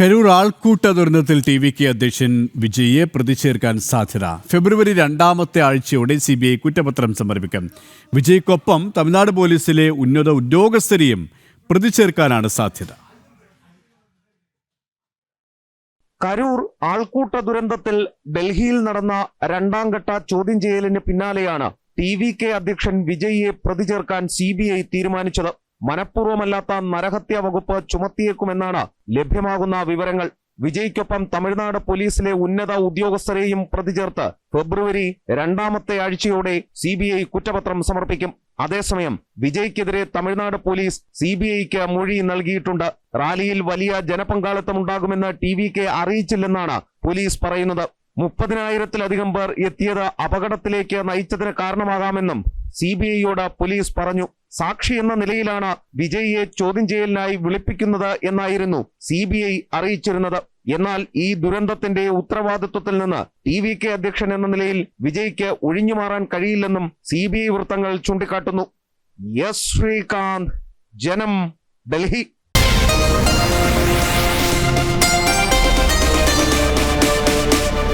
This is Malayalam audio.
കരൂർ ആൾക്കൂട്ട ദുരന്തത്തിൽ ടി വി കെ അധ്യക്ഷൻ വിജയിയെ പ്രതി ചേർക്കാൻ സാധ്യത. ഫെബ്രുവരി രണ്ടാമത്തെ ആഴ്ചയോടെ സി ബി ഐ കുറ്റപത്രം സമർപ്പിക്കും. വിജയ്ക്കൊപ്പം തമിഴ്നാട് പോലീസിലെ ഉന്നത ഉദ്യോഗസ്ഥരെയും പ്രതി ചേർക്കാനാണ് സാധ്യത. കരൂർ ആൾക്കൂട്ട ദുരന്തത്തിൽ ഡൽഹിയിൽ നടന്ന രണ്ടാം ഘട്ട ചോദ്യം ചെയ്യലിന് പിന്നാലെയാണ് ടി വി കെ അധ്യക്ഷൻ വിജയിയെ പ്രതി ചേർക്കാൻ സി ബി ഐ തീരുമാനിച്ചത്. മനഃപൂർവമല്ലാത്ത നരഹത്യാ വകുപ്പ് ചുമത്തിയേക്കുമെന്നാണ് ലഭ്യമാകുന്ന വിവരങ്ങൾ. വിജയ്ക്കൊപ്പം തമിഴ്നാട് പോലീസിലെ ഉന്നത ഉദ്യോഗസ്ഥരെയും പ്രതിചേർത്ത് ഫെബ്രുവരി രണ്ടാമത്തെ ആഴ്ചയോടെ സി കുറ്റപത്രം സമർപ്പിക്കും. അതേസമയം വിജയ്ക്കെതിരെ തമിഴ്നാട് പോലീസ് സി ബി ഐക്ക് മൊഴി നൽകിയിട്ടുണ്ട്. റാലിയിൽ വലിയ ജനപങ്കാളിത്തം ഉണ്ടാകുമെന്ന് ടി വി കെ അറിയിച്ചില്ലെന്നാണ് പോലീസ് പറയുന്നത്. മുപ്പതിനായിരത്തിലധികം പേർ എത്തിയത് അപകടത്തിലേക്ക് നയിച്ചതിന് കാരണമാകാമെന്നും സി ബി ഐയോട് പോലീസ് പറഞ്ഞു സാക്ഷി എന്ന നിലയിലാണ് വിജയിയെ ചോദ്യം ചെയ്യലിനായി വിളിപ്പിക്കുന്നത് എന്നായിരുന്നു സി ബി ഐ അറിയിച്ചിരുന്നത്. എന്നാൽ ഈ ദുരന്തത്തിന്റെ ഉത്തരവാദിത്വത്തിൽ നിന്ന് ടി വി കെ അധ്യക്ഷൻ എന്ന നിലയിൽ വിജയ്ക്ക് ഒഴിഞ്ഞു മാറാൻ കഴിയില്ലെന്നും സി ബി ഐ വൃത്തങ്ങൾ ചൂണ്ടിക്കാട്ടുന്നു. എസ് ശ്രീകാന്ത് ജനം ഡൽഹി.